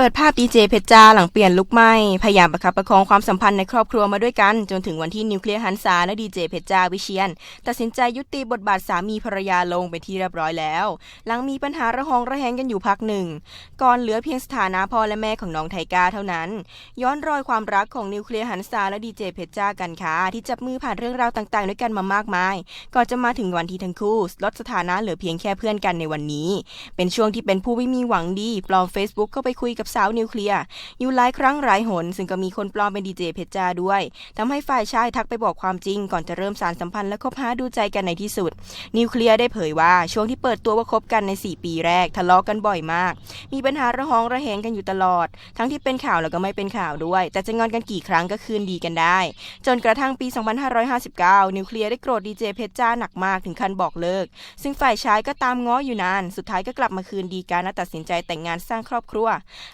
เปิดภาพดีเจเพชรจ้าหลังเปลี่ยนลุคใหมพยายามประคับประคองความสัมพันธ์ในครอบครัวมาด้วยกัน จนถึงวันที่นิวเคลียร์หันษาและดีเจเพชรจ้าวิเชียน ตัดสินใจยุติบทบาทสามีภรรยาลงเป็นที่เรียบร้อยแล้ว หลังมีปัญหาระหองระแหงกันอยู่พักหนึ่ง ก่อนเหลือเพียงสถานะพ่อและแม่ของน้องไทก้าเท่านั้น ย้อนรอยความรักของนิวเคลียร์หันษาและดีเจเพชรจ้ากันค่ะที่จับมือผ่านเรื่องราวต่างๆ ด้วยกันมามากมายก่อนจะมาถึงวันที่ทั้งคู่ลดสถานะเหลือเพียงแค่เพื่อนกันในวันนี้ เป็นช่วงที่เป็นผู้ไม่มีหวังดีปลอม Facebook เข้าไปคุยกับสาวนิวเคลียร์อยู่หลายครั้งหลายหน ซึ่งก็มีคนปลอมเป็นดีเจเพชรจ้าด้วยทำให้ฝ่ายชายทักไปบอกความจริง ก่อนจะเริ่มสารสัมพันธ์และคบหาดูใจกันในที่สุด นิวเคลียร์ได้เผยว่าช่วงที่เปิดตัวว่าคบกันใน 4 ปีแรกทะเลาะกันบ่อยมาก มีปัญหาระหองระแหงกันอยู่ตลอด ทั้งที่เป็นข่าวแล้วก็ไม่เป็นข่าวด้วย แต่จะงอนกันกี่ครั้งก็คืนดีกันได้ จนกระทั่งปี 2559 นิวเคลียร์ได้โกรธดีเจเพชรจ้าหนักมากถึงขั้นบอกเลิก ซึ่งฝ่ายชายก็ตามง้ออยู่นาน สุดท้ายก็กลับมาคืนดีกันและตัดสินใจแต่งงานสร้างครอบครัว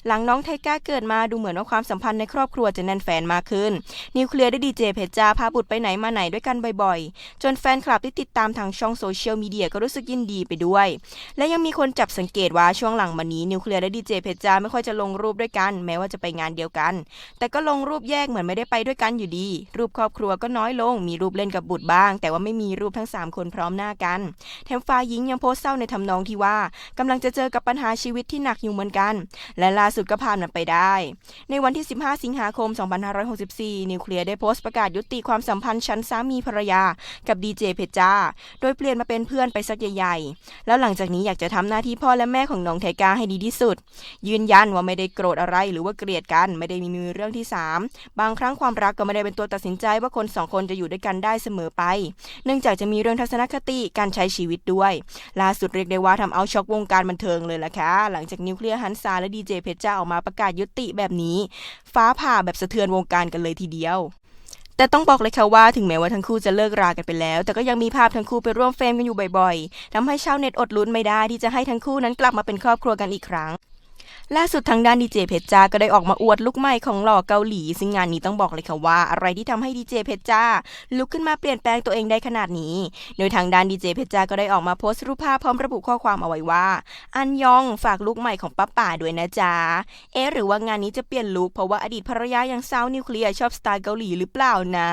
หลังน้องไทก้าเกิดมาดูเหมือนว่าความสัมพันธ์ในครอบครัวจะแน่นแฟนมากขึ้น นิวเคลียร์ได้ดีเจเพชรจ้าพาบุตรไปไหนมาไหนด้วยกันบ่อยๆ จนแฟนคลับที่ติดตามทางช่องโซเชียลมีเดียก็รู้สึกยินดีไปด้วย และยังมีคนจับสังเกตว่าช่วงหลังมานี้นิวเคลียร์และดีเจเพชรจ้าไม่ค่อยจะลงรูปด้วยกัน แม้ว่าจะไปงานเดียวกัน แต่ก็ลงรูปแยกเหมือนไม่ได้ไปด้วยกันอยู่ดี รูปครอบครัวก็น้อยลง มีรูปเล่นกับบุตรบ้าง แต่ว่าไม่มีรูปทั้งสามคนพร้อมหน้ากัน แถมฝ่ายหญิงยังโพสต์เศร้าในทำนองที่ว่ากำลังจะเจอกับปัญหาชีวิตที่หนักอยู่เหมือนกัน และล่าาสุดก็ผ่านมันไปได้ ในวันที่ 15 สิงหาคม 2564 นิวเคลียร์ได้โพสต์ประกาศยุติความสัมพันธ์ชั้นสามีภรรยากับดีเจเพชรจ้า โดยเปลี่ยนมาเป็นเพื่อนไปสักใหญ่ๆ แล้วหลังจากนี้อยากจะทำหน้าที่พ่อและแม่ของน้องไทก้าให้ดีที่สุด ยืนยันว่าไม่ได้โกรธอะไรหรือว่าเกลียดกันไม่ได้มีมือเรื่องที่ 3 บางครั้งความรักก็ไม่ได้เป็นตัวตัดสินใจว่าคนสองคนจะอยู่ด้วยกันได้เสมอไป เนื่องจากจะมีเรื่องทัศนคติการใช้ชีวิตด้วย ล่าสุดเรียกได้ว่าทำเอาช็อกวงการบันเทิงเลยล่ะค่ะหลังจากนิวเคลียร์ฮันซาและดีเจเพชจะออกมาประกาศยุติแบบนี้ ฟ้าผ่าแบบสะเทือนวงการกันเลยทีเดียวแต่ต้องบอกเลยค่ะว่าถึงแม้ว่าทั้งคู่จะเลิกรากันไปแล้ว แต่ก็ยังมีภาพทั้งคู่ไปร่วมเฟรมกันอยู่บ่อยๆทำให้ชาวเน็ตอดลุ้นไม่ได้ที่จะให้ทั้งคู่นั้นกลับมาเป็นครอบครัวกันอีกครั้ง ล่าสุดทางด้านดีเจเพชรจ้าก็ได้ออกมาอวดลุกใหม่ของหล่อเกาหลี ซึ่งงานนี้ต้องบอกเลยค่ะว่า อะไรที่ทำให้ดีเจเพชรจ้าลุกขึ้นมาเปลี่ยนแปลงตัวเองได้ขนาดนี้ โดยทางด้านดีเจเพชรจ้าก็ได้ออกมาโพสต์รูปภาพพร้อมระบุข้อความเอาไว้ว่า อันยองฝากลุกใหม่ของป้าป่าด้วยนะจ๊ะเอ๊หรือว่างานนี้จะเปลี่ยนลุคเพราะว่าอดีตภรรยาอย่างสาวนิวเคลียร์ชอบสไตล์เกาหลีหรือเปล่านะ